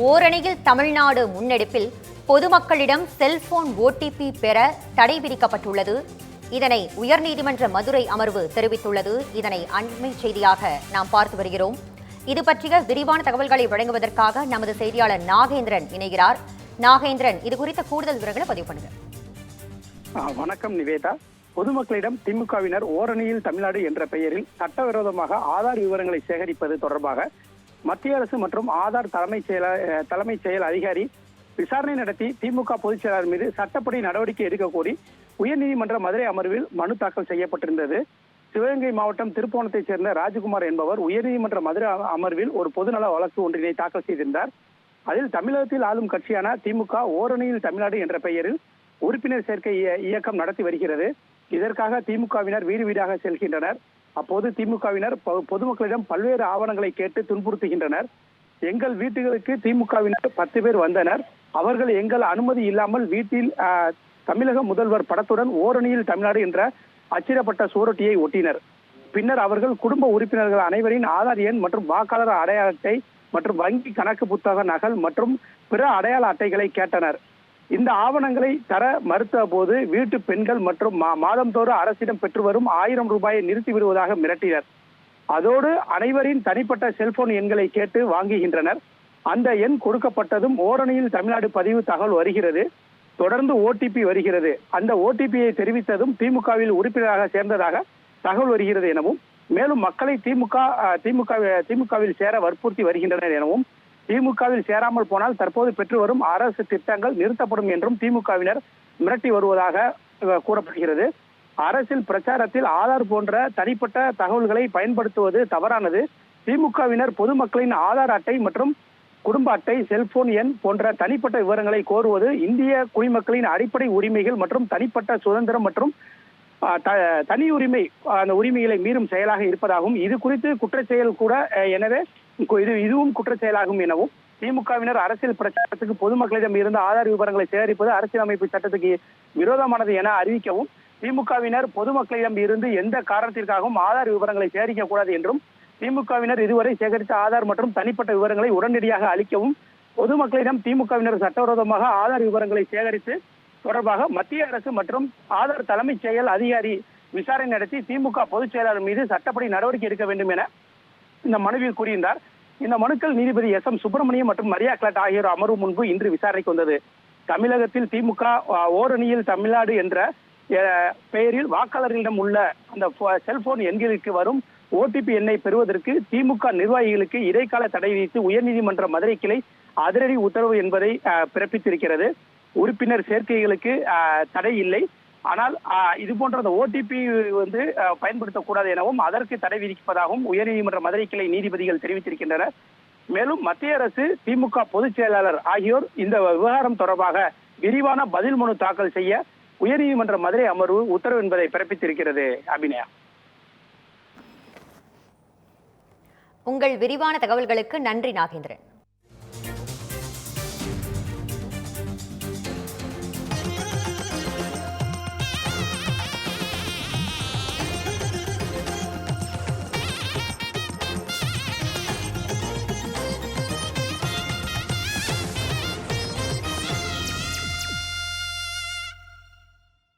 ஓரணியில் தமிழ்நாடு முன்னெடுப்பில் பொதுமக்களிடம் cellphone OTP பெற தடை விதிக்கப்பட்டுள்ளது. இதனை உயர்நீதிமன்ற மதுரை அமர்வு தெரிவித்துள்ளது. இதனை அண்மை செய்தியாக நாம் பார்த்து வருகிறோம். இது பற்றிய விரிவான தகவல்களை வழங்குவதற்காக நமது செய்தியாளர் நாகேந்திரன் இணைகிறார். நாகேந்திரன் இது குறித்த கூடுதல் விவரங்களை பதிவு பண்ணுங்க. வணக்கம் நிவேதா. பொதுமக்களிடம் திமுகவினர் ஓரணியில் தமிழ்நாடு என்ற பெயரில் சட்டவிரோதமாக ஆதார் விவரங்களை சேகரிப்பது தொடர்பாக மத்திய அரசு மற்றும் ஆதார் தலைமைச் செயல தலைமை செயல் அதிகாரி விசாரணை நடத்தி திமுக பொதுச் செயலாளர் மீது சட்டப்படி நடவடிக்கை எடுக்க கோரி உயர்நீதிமன்ற மதுரை அமர்வில் மனு தாக்கல் செய்யப்பட்டிருந்தது. சிவகங்கை மாவட்டம் திருப்போணத்தைச் சேர்ந்த ராஜகுமார் என்பவர் உயர்நீதிமன்ற மதுரை அமர்வில் ஒரு பொதுநல வழக்கு ஒன்றினை தாக்கல் செய்திருந்தார். அதில் தமிழகத்தில் ஆளும் கட்சியான திமுக ஓரணியில் தமிழ்நாடு என்ற பெயரில் உறுப்பினர் சேர்க்கை இய- இயக்கம் நடத்தி வருகிறது. இதற்காக திமுகவினர் வீடு வீடாக செல்கின்றனர். அப்போது திமுகவினர் பொதுமக்களிடம் பல்வேறு ஆவணங்களை கேட்டு துன்புறுத்துகின்றனர். எங்கள் வீட்டுகளுக்கு திமுகவினர் பத்து பேர் வந்தனர். அவர்கள் எங்கள் அனுமதி இல்லாமல் வீட்டில் தமிழக முதல்வர் படத்துடன் ஓரணியில் தமிழ்நாடு என்ற அச்சிடப்பட்ட சுவரொட்டியை ஒட்டினர். பின்னர் அவர்கள் குடும்ப உறுப்பினர்கள் அனைவரின் ஆதார் எண் மற்றும் வாக்காளர் அடையாள அட்டை மற்றும் வங்கி கணக்கு புத்தக நகல் மற்றும் பிற அடையாள அட்டைகளை கேட்டனர். இந்த ஆவணங்களை தர மறுத்த போது வீட்டு பெண்கள் மற்றும் மா- மாதந்தோறும் அரசிடம் பெற்று வரும் ஆயிரம் ரூபாயை நிறுத்தி விடுவதாக மிரட்டினர். அதோடு அனைவரின் தனிப்பட்ட செல்போன் எண்களை கேட்டு வாங்குகின்றனர். அந்த எண் கொடுக்கப்பட்டதும் ஓரணியில் தமிழ்நாடு பதிவு தகவல் வருகிறது. தொடர்ந்து ஓடிபி வருகிறது. அந்த ஓடிபியை தெரிவித்ததும் திமுகவில் உறுப்பினராக சேர்ந்ததாக தகவல் வருகிறது எனவும் மேலும் மக்களை திமுக திமுக திமுகவில் சேர வற்புறுத்தி வருகின்றனர் எனவும் திமுகவில் சேராமல் போனால் தற்போது பெற்று வரும் அரசு திட்டங்கள் நிறுத்தப்படும் என்றும் திமுகவினர் மிரட்டி வருவதாக கூறப்படுகிறது. அரசில் பிரச்சாரத்தில் ஆதார் போன்ற தனிப்பட்ட தகவல்களை பயன்படுத்துவது தவறானது. திமுகவினர் பொதுமக்களின் ஆதார் அட்டை மற்றும் குடும்ப அட்டை செல்போன் எண் போன்ற தனிப்பட்ட விவரங்களை கோருவது இந்திய குடிமக்களின் அடிப்படை உரிமைகள் மற்றும் தனிப்பட்ட சுதந்திரம் மற்றும் த- தனி உரிமை அந்த உரிமைகளை மீறும் செயலாக இருப்பதாகவும் இது குறித்து குற்றச்செயல் கூட எனவே இது இதுவும் குற்றச்செயலாகும் எனவும் திமுகவினர் அரசியல் பிரச்சாரத்துக்கு பொதுமக்களிடம் இருந்து ஆதார் விவரங்களை சேகரிப்பது அரசியலமைப்பு சட்டத்துக்கு விரோதமானது என அறிவிக்கவும் திமுகவினர் பொதுமக்களிடம் இருந்து எந்த காரணத்திற்காகவும் ஆதார் விவரங்களை சேகரிக்க கூடாது என்றும் திமுகவினர் இதுவரை சேகரித்த ஆதார் மற்றும் தனிப்பட்ட விவரங்களை உடனடியாக அளிக்கவும் பொதுமக்களிடம் திமுகவினர் சட்டவிரோதமாக ஆதார் விவரங்களை சேகரித்து தொடர்பாக மத்திய அரசு மற்றும் ஆதார் தலைமைச் செயல் அதிகாரி விசாரணை நடத்தி திமுக பொதுச் செயலாளர் மீது சட்டப்படி நடவடிக்கை எடுக்க வேண்டும் என இந்த மனுவில் கூறியிருந்தார். இந்த மனுக்கள் நீதிபதி எஸ் எம் சுப்பிரமணியம் மற்றும் மரியா கிளாட் ஆகியோர் அமர்வு முன்பு இன்று விசாரணைக்கு வந்தது. தமிழகத்தில் திமுக ஓரணியில் தமிழ்நாடு என்ற பெயரில் வாக்காளர்களிடம் உள்ள அந்த செல்போன் எண்களுக்கு வரும் ஓடிபி எண்ணை பெறுவதற்கு திமுக நிர்வாகிகளுக்கு இடைக்கால தடை விதித்து உயர்நீதிமன்ற மதுரை கிளை அதிரடி உத்தரவு என்பதை அஹ், பிறப்பித்திருக்கிறது. உறுப்பினர் சேர்க்கைகளுக்கு தடை இல்லை. ஆனால் இது போன்ற அந்த ஓடிபி வந்து பயன்படுத்தக்கூடாது எனவும் அதற்கு தடை விதிப்பதாகவும் உயர்நீதிமன்ற மதுரை கிளை நீதிபதிகள் தெரிவித்திருக்கின்றனர். மேலும் மத்திய அரசு திமுக பொதுச் செயலாளர் ஆகியோர் இந்த விவகாரம் தொடர்பாக விரிவான பதில் மனு தாக்கல் செய்ய உயர்நீதிமன்ற மதுரை அமர்வு உத்தரவு என்பதை பிறப்பித்திருக்கிறது. அபிநயா. உங்கள் விரிவான தகவல்களுக்கு நன்றி நாகேந்திரன்.